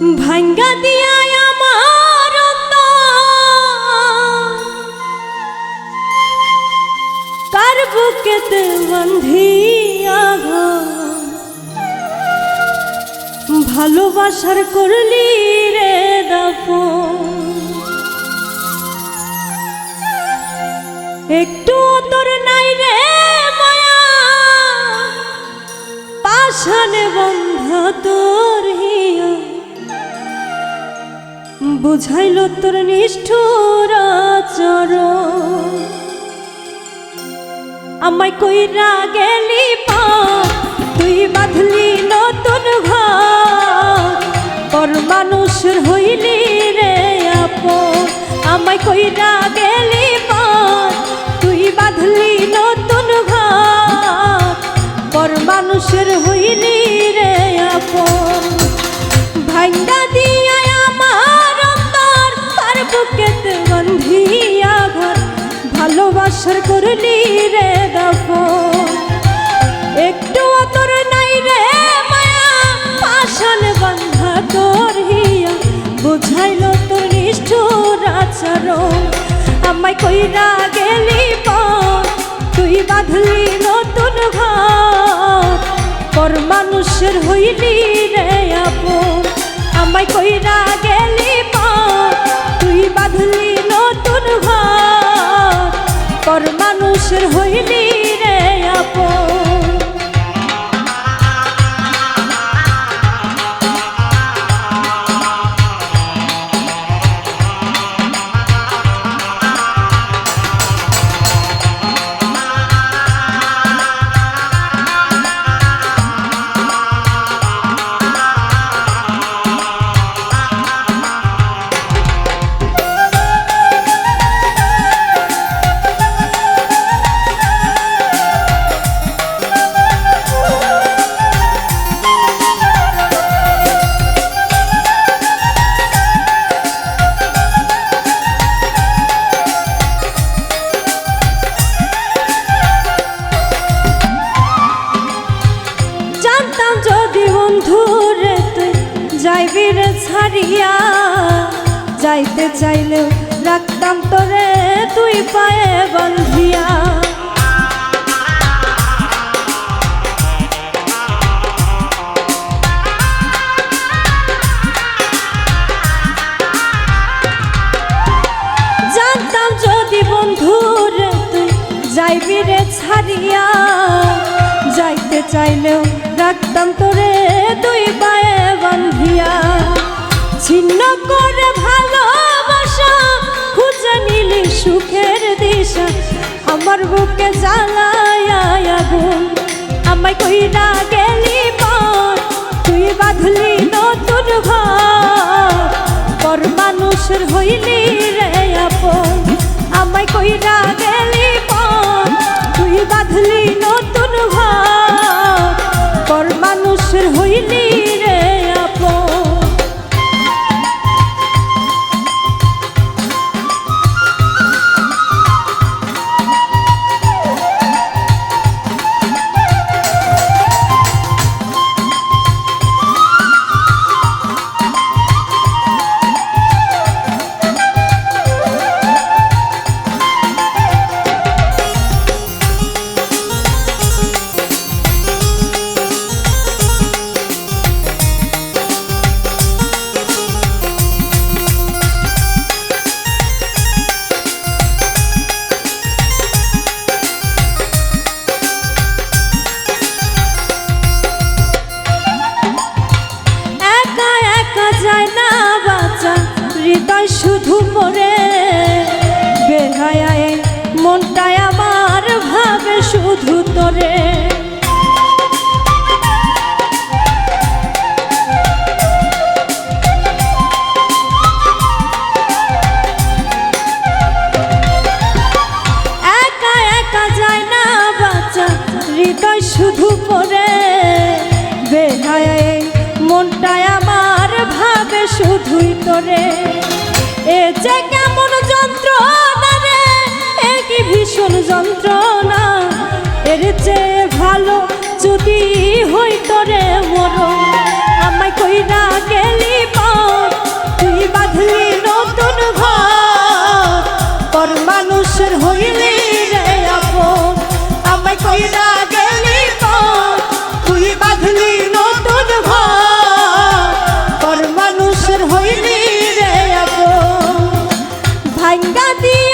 ভাঙ্গা দিয়া আমার কার বুকেতে বন্ধিয়া ঘর ভালোবাসার করলি রে দাফন। একটু তোর নাই রে মায়া। পাশানে বন্ধ তোর হিয়া। বুঝাইল তোর নিষ্ঠুর চর আমায় কইরা গেলি পা, তুই বাঁধলি নতুন ঘর। মানুষ হইলি রে আপ আমায় কইরা গেলি তুই বাঁধলি নতুন মানুষের হইলি ছাড়িয়া যাইতে চাইলেও রাখতাম তোরে তুই পায়ে বন্ধিয়া জানতাম যদি বন্ধু রে তুই যাইবি রে ছাড়িয়া, যাইতে চাইলেও রাখতাম তোরে দুই পায়ে বন্ধিয়া ছিন্ন করে ভালোবাসা, খুঁজে নিলি সুখের দিশা। আমার বুকে জ্বালায় আগুন। আমায় কইরা গেলি পর তুই বাঁধলি নতুন ঘর। পর মানুষের হইলি রে আপন। আমায় কইরা শুধু তোরে একা একা যায় না বাঁচা, হৃদয় শুধু পড়ে। বেহায় মনটায় আমার ভাবে শুধুই তোরে। এ যে কেমন যন্ত্রণা রে, এ কি ভীষণ যন্ত্রণা। 人家的。